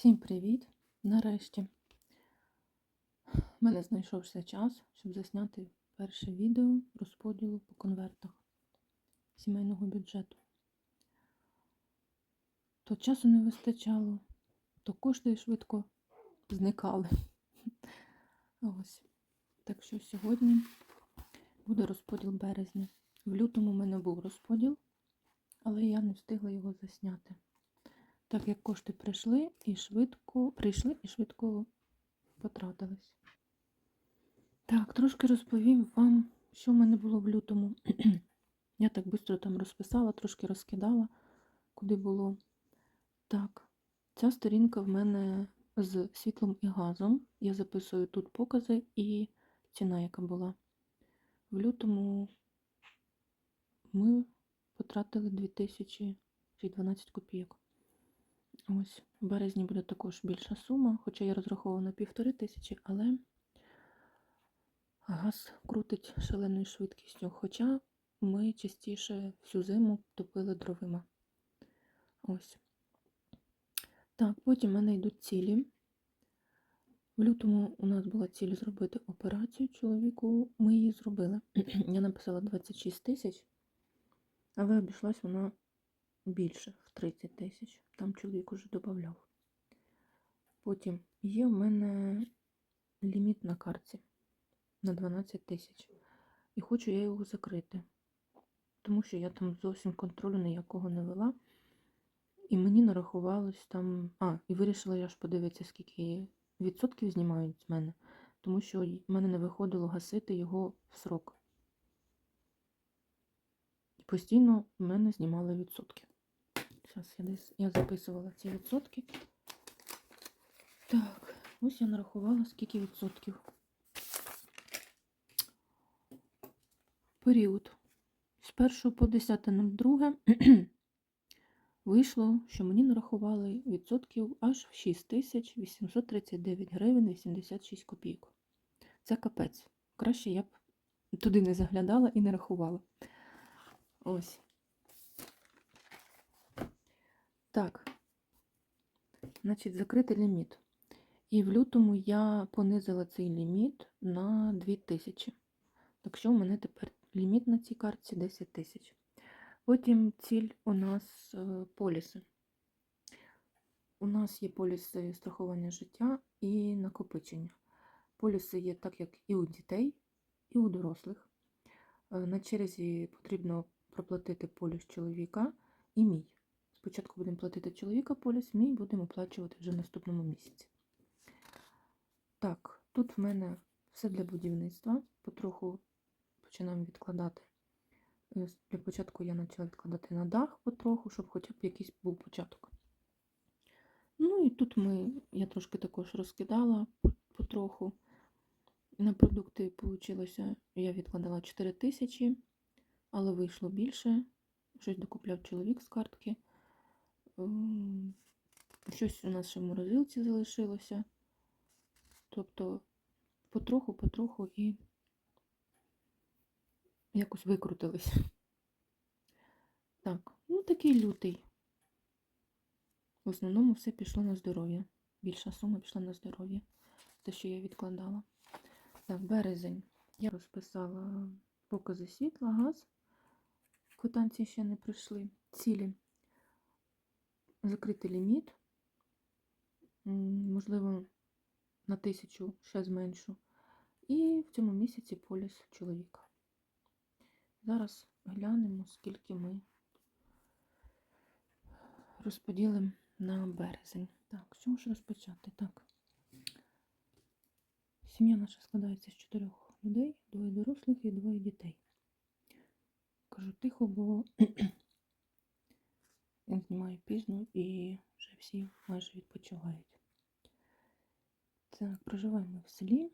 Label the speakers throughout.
Speaker 1: Всім привіт! Нарешті в мене знайшовся час, щоб засняти перше відео розподілу по конвертах сімейного бюджету. То часу не вистачало, то кошти швидко зникали. Ось. Так що сьогодні буде розподіл березня. В лютому в мене був розподіл, але я не встигла його засняти так як кошти прийшли і швидко прийшли і швидко потратились. Так, трошки розповім вам, що в мене було в лютому. Я так швидко там розписала, трошки розкидала, куди було. Так, ця сторінка в мене з світлом і газом. Я записую тут покази і ціна, яка була. В лютому ми потратили 2012 копійок. Ось, в березні буде також більша сума, хоча я розрахована півтори тисячі, але газ крутить шаленою швидкістю. Хоча ми частіше всю зиму топили дровима. Ось. Так, потім в мене йдуть цілі. В лютому у нас була ціль зробити операцію чоловіку. Ми її зробили. Я написала 26 тисяч, але обійшлась вона більше 30 тисяч. Там чоловік уже додавав. Потім є в мене ліміт на карті на 12 тисяч. І хочу я його закрити, тому що я там зовсім контролю ніякого не вела. І мені нарахувалось там. А, і вирішила я ж подивитися, скільки відсотків знімають з мене, тому що в мене не виходило гасити його в срок. І постійно в мене знімали відсотки. Зараз я десь я записувала ці відсотки. Так, ось я нарахувала, скільки відсотків. Період. З 1 по 10.02 вийшло, що мені нарахували відсотків аж в 6839 гривень 86 копійок. Це капець. Краще я б туди не заглядала і не рахувала. Ось. Так, значить, закритий ліміт. І в лютому я понизила цей ліміт на 2000. Так що у мене тепер ліміт на цій картці 10 тисяч. Потім ціль у нас е, поліси. У нас є поліси страхування життя і накопичення. Поліси є так, як і у дітей, і у дорослих. Е, на черзі потрібно проплатити поліс чоловіка і мій. Спочатку будемо платити чоловіка поліс, мій будемо оплачувати вже в наступному місяці. Так, тут в мене все для будівництва. Потроху починаємо відкладати. Е, для початку я почала відкладати на дах потроху, щоб хоча б якийсь був початок. Ну і тут ми, я трошки також розкидала потроху. На продукти вийшло, я відкладала 4 тисячі, але вийшло більше. Щось докупляв чоловік з картки. Щось у нас ще в морозилці залишилося. Тобто потроху-потроху і якось викрутились. Так, ну такий лютий. В основному все пішло на здоров'я. Більша сума пішла на здоров'я. Те, що я відкладала. Так, березень. Я розписала покази світла, газ. Квитанції ще не прийшли. Цілі закрити ліміт, можливо, на тисячу ще зменшу. І в цьому місяці поліс чоловіка. Зараз глянемо, скільки ми розподілимо на березень. Так, що ж розпочати? Так. Сім'я наша складається з чотирьох людей, двоє дорослих і двоє дітей. Кажу тихо, бо я знімаю пізно і вже всі майже відпочивають. Так, проживаємо в селі.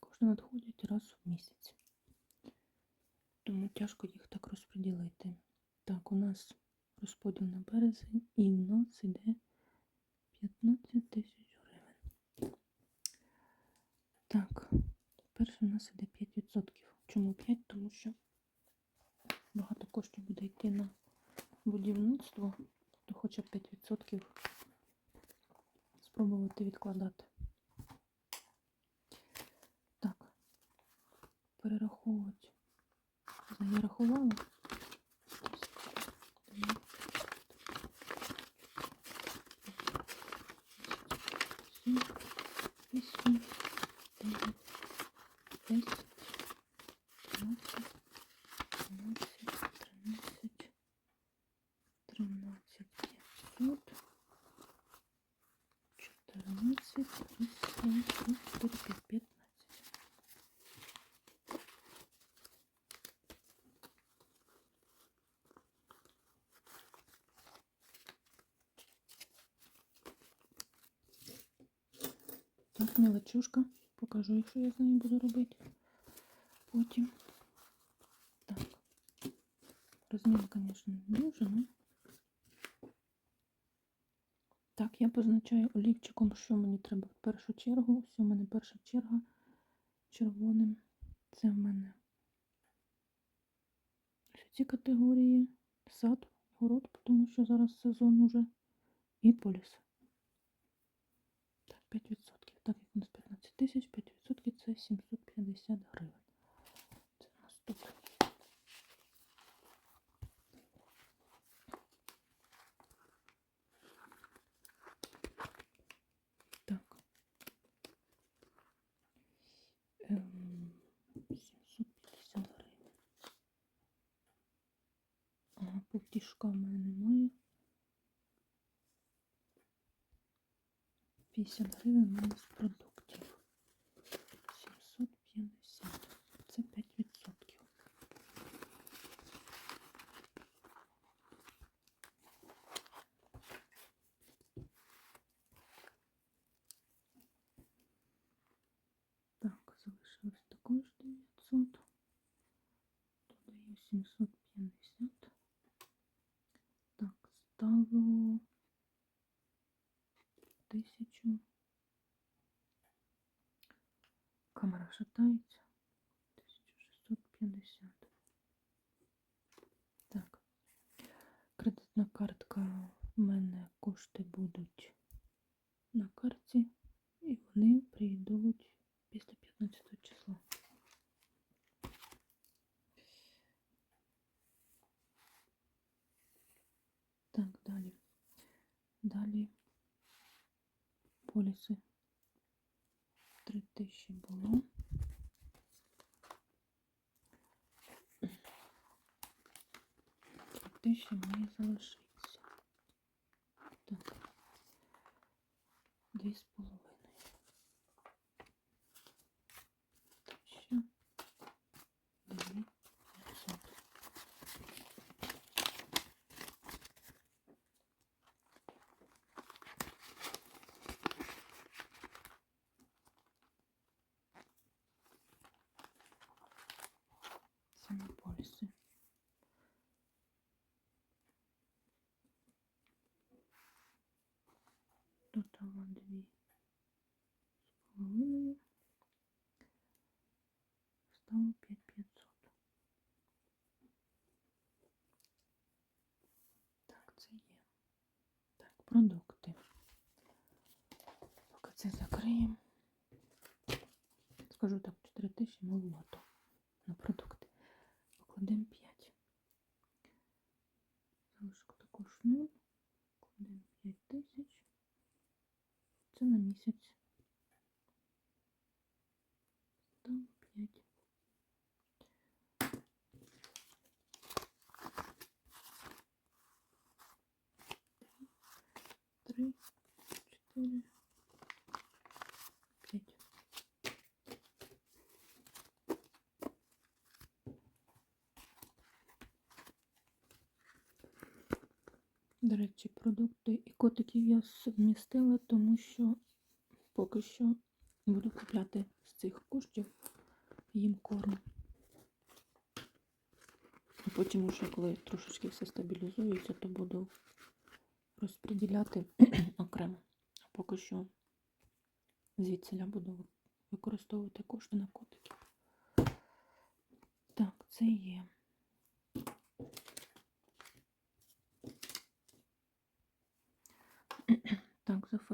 Speaker 1: Кошти надходять раз в місяць. Тому тяжко їх так розподілити. Так, у нас розподіл на березень і в нас йде 15 тисяч гривень. Так, перше у нас йде 5%. Чому 5? Тому що багато коштів буде йти на будівництво, то хоча б 5% спробувати відкладати. Так, перераховувати. Я рахувала. Так, мелочушка. Покажу, якщо я з нею буду робити. Потім. Так. Розмір, звісно, не дуже, ну. Так, я позначаю олівчиком, що мені треба в першу чергу. Ось у мене перша черга червоним. Це в мене ці категорії. Сад, город, тому що зараз сезон уже. І поліс. Так, 5%. Так як у нас 15 тисяч, 5% це 750 гривень. Це у нас тут. Так. Ем, 750 гривень. Ага, повтішка в мене немає. 50 гривень у мене з продуктів. 750. Це 5%. Так, залишилось також 900. Додаю 750. Так, стало тисячу. Камера шатається. 1650. Так. Кредитна картка в мене кошти будуть на карті, і вони прийдуть після 15 числа. Так, далі. Далі поліси. Три тисячі було. Три тисячі має залишитися. Так. Дві з половиною. Тисяча. Дві п'ятсот. Саме поліси. Додала дві з половиною. Стало 5500. Так, це є. Так, продукти. Поки це закриємо. Скажу так, 4 тисячі маловато на продукти. Покладемо 5. Залишок також 0. Кладемо 5 тисяч. Це на місяць. Стало 5. Три, чотири, п'ять. До речі, продукти і котиків я змістила, тому що поки що буду купляти з цих коштів їм корм. А потім уже, коли трошечки все стабілізується, то буду розподіляти окремо. Поки що звідсиля буду використовувати кошти на котиків. Так, це є.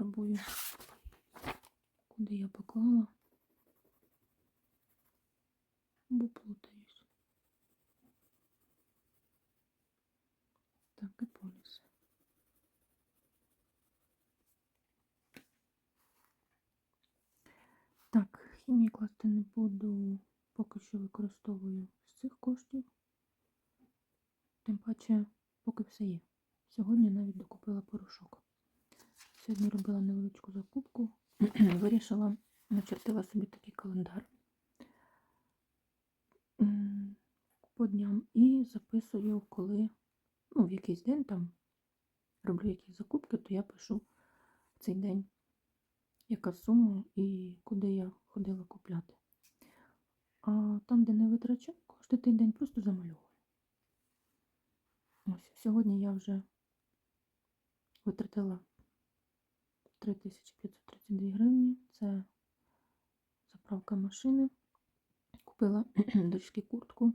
Speaker 1: Так. Куди я поклала? Бо плутаюсь. Так, і поліс. Так, хімії класти не буду, поки що використовую з цих коштів. Тим паче, поки все є. Сьогодні навіть докупила порошок. Сьогодні робила невеличку закупку. Вирішила, начертила собі такий календар по дням і записую, коли, ну, в якийсь день там роблю якісь закупки, то я пишу в цей день, яка сума і куди я ходила купляти. А там, де не витрачаю, кожен той день просто замальовую. Ось сьогодні я вже витратила 3532 гривні. Це заправка машини. Купила дочки куртку.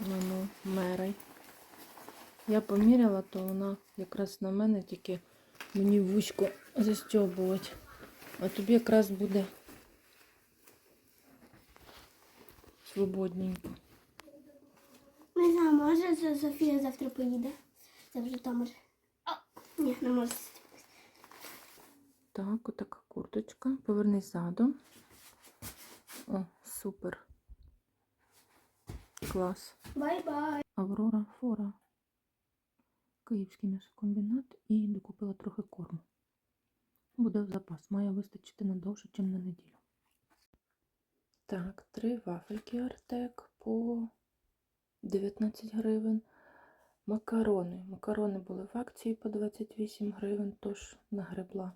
Speaker 1: Воно мерай. Я поміряла, то вона якраз на мене тільки мені вузько застьобувати. А тобі якраз буде свободненько.
Speaker 2: Не знаю, може Софія завтра поїде. Це вже там може. Ні, не може.
Speaker 1: Так, отака курточка. Повернись задом. О, супер. Клас.
Speaker 2: Бай-бай.
Speaker 1: Аврора Фора. Київський м'ясокомбінат і докупила трохи корму. Буде в запас. Має вистачити надовше, ніж на неділю. Так, три вафельки Артек по 19 гривень. Макарони. Макарони були в акції по 28 гривень, тож нагребла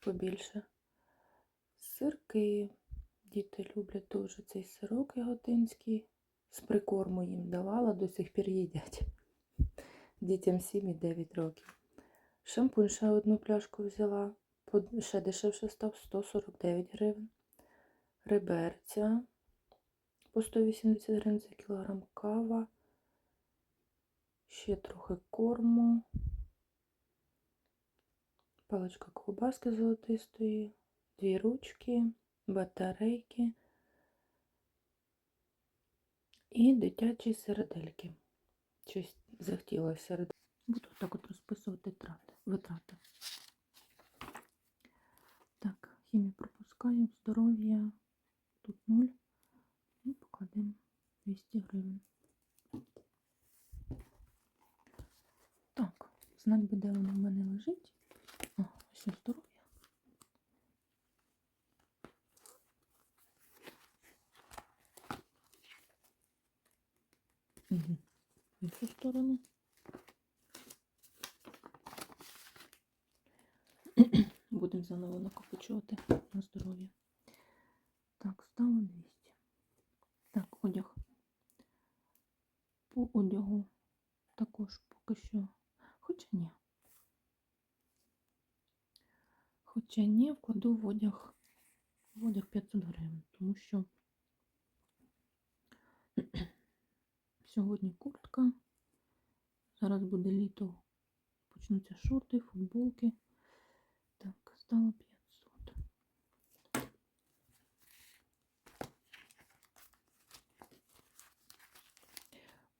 Speaker 1: побільше. Сирки. Діти люблять дуже цей сирок яготинський. З прикорму їм давала, до сих пір їдять. Дітям 7 і 9 років. Шампунь ще одну пляшку взяла. Ще дешевше став 149 гривень. Реберця по 180 гривень за кілограм кава. Ще трохи корму. Паличка ковбаски золотистої, дві ручки, батарейки і дитячі середельки. Щось захотілося серед. Буду так от розписувати витрати. Так, хімію пропускаю, здоров'я. Тут 0. І покладемо 200 гривень. Так, знать би, де воно в мене лежить. Ось ось здоров'я. Угу. В іншу сторону. Будемо заново накопичувати на здоров'я. Так, стало 200. Так, одяг. По одягу також поки що. Хоча ні. Ні, вкладу в одяг, в одяг 500 гривень, тому що сьогодні куртка. Зараз буде літо. Почнуться шорти, футболки. Так, стало 500.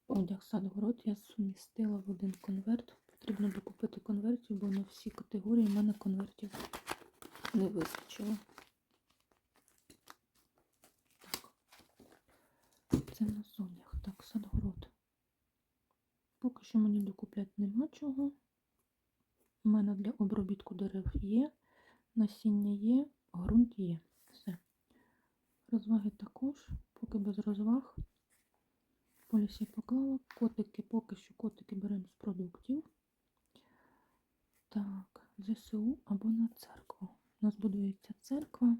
Speaker 1: Одяг садгород я сумістила в один конверт. Потрібно докупити конвертів, бо на всі категорії в мене конвертів не вистачило. Так. Це на сонях. Так, садгород. Поки що мені докупляти нема чого. У мене для обробітку дерев є, насіння є, ґрунт є. Все. Розваги також, поки без розваг. Поліс я поклала. Котики, поки що котики беремо з продуктів. Так, ЗСУ або на церкву. У нас будується церква.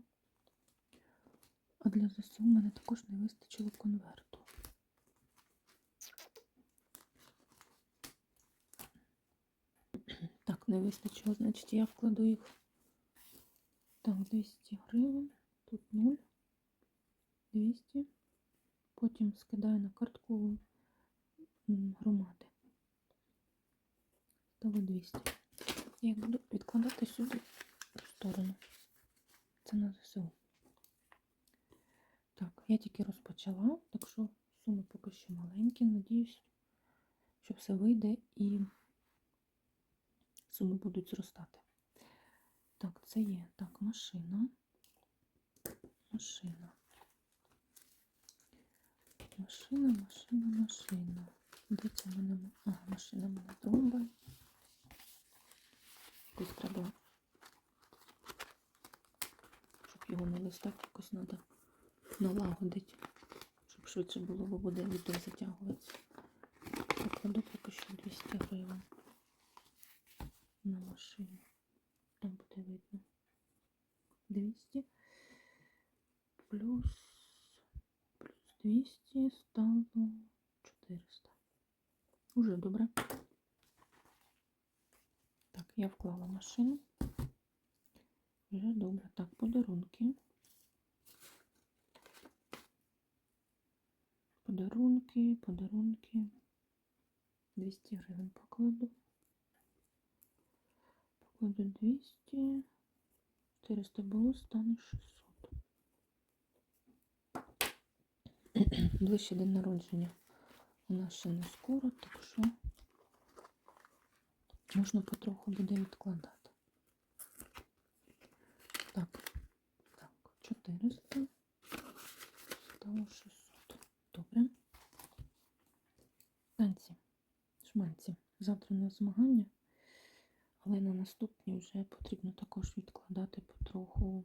Speaker 1: А для ЗСУ в мене також не вистачило конверту. Так, не вистачило, значить я вкладу їх. Так, 200 гривень. Тут 0. 200. Потім скидаю на картку громади. Стало 200. я буду відкладати сюди сторону. Це на ЗСУ. Так, я тільки розпочала, так що суми поки що маленькі. Надіюсь, що все вийде і суми будуть зростати. Так, це є. Так, машина. Машина. Машина, машина, машина. Де це в мене? Ага, машина в мене тумба. Якось треба, щоб його не листати, якось треба налагодити, щоб швидше було, бо буде відео затягуватися. Покладу поки що 200 гривень на машину. Там буде видно. 200 плюс, плюс 200 стало 400. Уже добре. Так, я вклала машину. Вже добре. Так, подарунки. Подарунки, подарунки. 200 гривень покладу. Покладу 200. 400 було, стане 600. Ближче день народження у нас ще не скоро, так що можна потроху буде відкладати. Так, так, 400, стало 600. Добре. Танці, шманці. Завтра у нас змагання, але на наступні вже потрібно також відкладати потроху.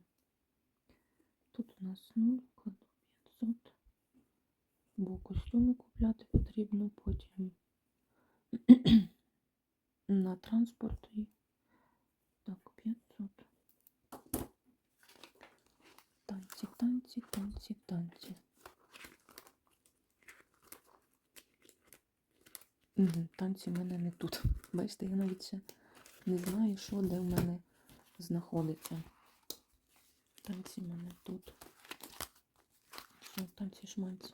Speaker 1: Тут у нас 0, кладу 500. Бо костюми купляти потрібно потім на транспорт так, 500. Танці, танці, танці, танці. В мене не тут. Бачите, я навіть ще не знаю, що де в мене знаходиться. Танці в мене тут. Що, танці шманці.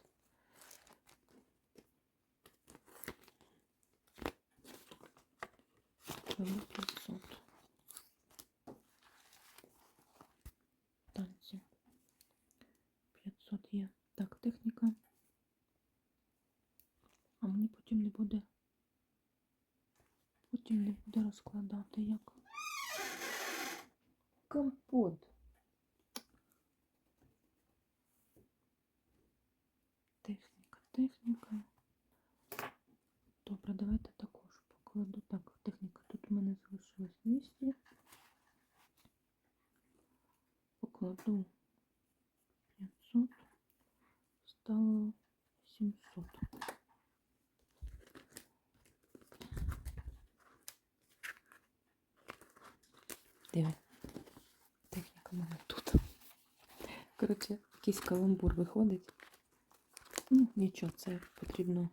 Speaker 1: Кладу 500. Танці. 500 є. Так, техніка. А мені потім не буде. Потім не буде розкладати як. Компот. Техніка, техніка. Добре, давайте також покладу. Так, техніка тут у мене залишилось 200. Покладу 500. Стало 700. Диви. Техніка в мене тут. Коротше, якийсь каламбур виходить. Ну, нічого, це потрібно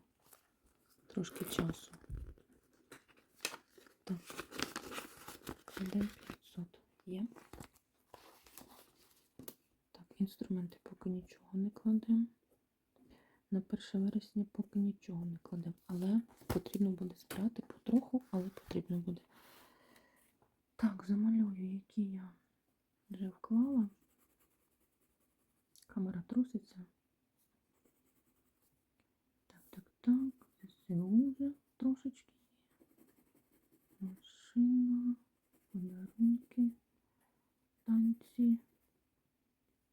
Speaker 1: трошки часу. Так. 500. Є. Так, інструменти поки нічого не кладемо. На 1 вересня поки нічого не кладемо. Але потрібно буде збирати потроху, але потрібно буде. Так, замалюю, які я вже вклала. Камера труситься. Так, так, так. ЗСУ вже трошечки є. Машина, подарунки, танці,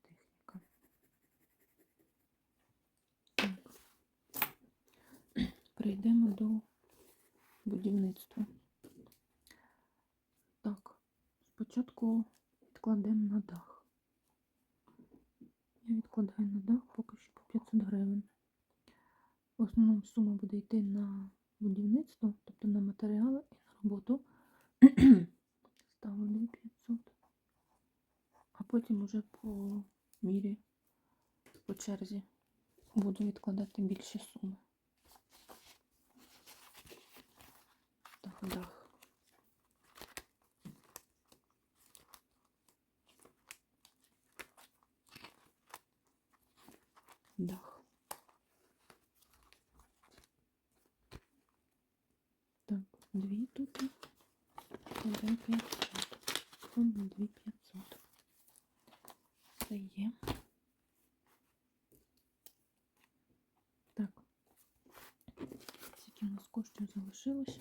Speaker 1: техніка. Так. Перейдемо до будівництва. Так, спочатку відкладемо на дах. Я відкладаю на дах поки що по 500 гривень. В основному сума буде йти на будівництво, тобто на матеріали і на роботу. Ставлю 500. А потім уже по мірі, по черзі буду відкладати більші суми. Так, дах. Дах. Так, дві тут. Один 500. Один 2500. Це є. Так. Скільки у нас коштів залишилось?